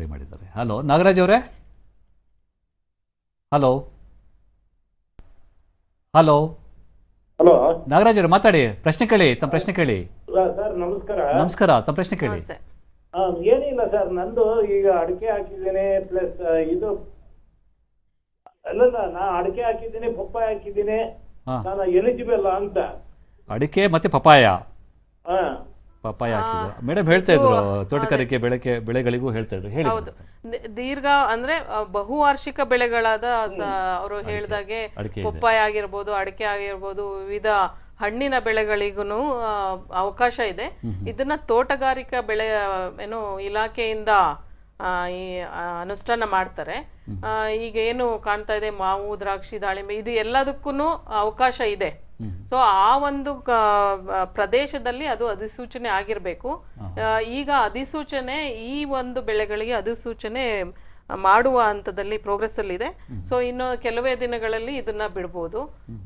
ಕರೆ ಮಾಡಿದ್ದಾರೆ. ಹಲೋ ನಾಗರಾಜ್ ಅವರೇ? ಹಲೋ ಹಲೋ ಹಲೋ ನಾಗರಾಜ್ ಅವರೇ ಮಾತಾಡಿ. ಪ್ರಶ್ನೆ ಕೇಳಿ ತಮ್ಮ ಪ್ರಶ್ನೆ ಕೇಳಿ. ಸರ್ ನಮಸ್ಕಾರ. ನಮಸ್ಕಾರ ತಮ್ಮ ಪ್ರಶ್ನೆ ಕೇಳಿ. ಏನಿಲ್ಲ ಸರ್ ನಂದು ಈಗ ಅಡಿಕೆ ಹಾಕಿದ್ದೀನಿ ಪ್ಲಸ್ ಇದು ಅಲ್ಲ ನಾ ಅಡಿಕೆ ಹಾಕಿದ್ದೀನಿ ಪಪ್ಪಾಯ ಹಾಕಿದ್ದೀನಿ. ನಾನು ಎಲಿಜಿಬಲ್ ಅಂತ. ಅಡಿಕೆ ಮತ್ತೆ ಪಪಾಯ ಹಾ ಪಪಾಯ ಹಾಕಿದ್ರು. ಮೇಡಮ್ ಹೇಳ್ತಾ ಇದ್ರು ತೋಟಗಾರಿಕೆ ಬೆಳೆಗೆ ಬೆಳೆಗಳಿಗೂ ಹೇಳ್ತಾ ಇದ್ರು. ಹೇಳಿ ಹೌದು. ದೀರ್ಘ ಅಂದ್ರೆ ಬಹುವಾರ್ಷಿಕ ಬೆಳೆಗಳಾದ ಅವರು ಹೇಳಿದಾಗೆ. ಪಪ್ಪಾಯ ಆಗಿರ್ಬೋದು ಅಡಿಕೆ ಆಗಿರ್ಬೋದು ವಿವಿಧ ಹಣ್ಣಿನ ಬೆಳೆಗಳಿಗೂ ಅವಕಾಶ ಇದೆ. ಇದನ್ನ ತೋಟಗಾರಿಕಾ ಬೆಳೆ ಏನು ಇಲಾಖೆಯಿಂದ ಆ, ಈ ಅನುಷ್ಠಾನ ಮಾಡ್ತಾರೆ. ಈಗ ಏನು ಕಾಣ್ತಾ ಇದೆ ಮಾವು ದ್ರಾಕ್ಷಿ ದಾಳಿಂಬೆ ಇದು ಎಲ್ಲದಕ್ಕೂ ಅವಕಾಶ ಇದೆ. ಸೊ ಆ ಒಂದು ಪ್ರದೇಶದಲ್ಲಿ ಅದು ಅಧಿಸೂಚನೆ ಆಗಿರಬೇಕು. ಈಗ ಅಧಿಸೂಚನೆ ಈ ಒಂದು ಬೆಳೆಗಳಿಗೆ ಅಧಿಸೂಚನೆ ಮಾಡುವ ಹಂತದಲ್ಲಿ ಪ್ರೋಗ್ರೆಸ್ ಅಲ್ಲಿ ಇದೆ. ಸೊ ಇನ್ನು ಕೆಲವೇ ದಿನಗಳಲ್ಲಿ ಇದನ್ನ ಬಿಡ್ಬೋದು.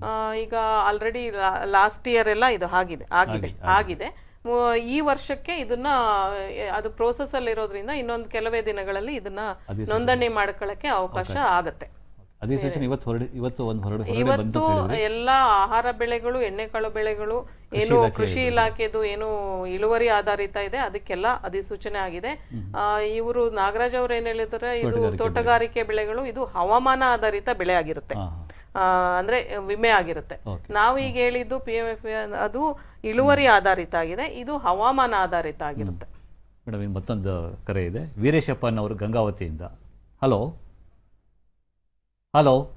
ಆ, ಈಗ ಆಲ್ರೆಡಿ ಲಾಸ್ಟ್ ಇಯರ್ ಎಲ್ಲ ಇದು ಆಗಿದೆ ಆಗಿದೆ ಆಗಿದೆ ಈ ವರ್ಷಕ್ಕೆ ಇದನ್ನ ಅದು ಪ್ರೋಸೆಸ್ ಅಲ್ಲಿ ಇರೋದ್ರಿಂದ ಇನ್ನೊಂದು ಕೆಲವೇ ದಿನಗಳಲ್ಲಿ ಇದನ್ನ ನೋಂದಣಿ ಮಾಡ್ಕೊಳ್ಳಕ್ಕೆ ಅವಕಾಶ. ಆಗತ್ತೆ. ಅಧಿಸೂಚನೆ ಇವತ್ತು ಹೊರಡಿ ಇವತ್ತು ಒಂದು ಹೊರಡು ಇವತ್ತು ಎಲ್ಲ ಎಲ್ಲಾ ಆಹಾರ ಬೆಳೆಗಳು ಎಣ್ಣೆಕಾಳು ಬೆಳೆಗಳು ಏನು ಕೃಷಿ ಇಲಾಖೆದು ಏನು ಇಳುವರಿ ಆಧಾರಿತ ಇದೆ ಅದಕ್ಕೆಲ್ಲ ಅಧಿಸೂಚನೆ ಆಗಿದೆ. ಇವರು ನಾಗರಾಜ್ ಅವ್ರು ಏನ್ ಹೇಳಿದ್ರೆ ಇದು ತೋಟಗಾರಿಕೆ ಬೆಳೆಗಳು ಇದು ಹವಾಮಾನ ಆಧಾರಿತ ಬೆಳೆ ಆಗಿರುತ್ತೆ. ಅಂದ್ರೆ ವಿಮೆ ಆಗಿರುತ್ತೆ. ನಾವು ಈಗ ಹೇಳಿದ್ದು ಪಿ ಎಂ ಎಫ್ ಅದು ಇಳುವರಿ ಆಧಾರಿತ ಆಗಿದೆ ಇದು ಹವಾಮಾನ ಆಧಾರಿತ ಆಗಿರುತ್ತೆ. ಮೇಡಮ್ ಇನ್ನು ಮತ್ತೊಂದು ಕರೆ ಇದೆ. ವೀರೇಶಪ್ಪನ್ ಅವರು ಗಂಗಾವತಿಯಿಂದ. ಹಲೋ? ಹಲೋ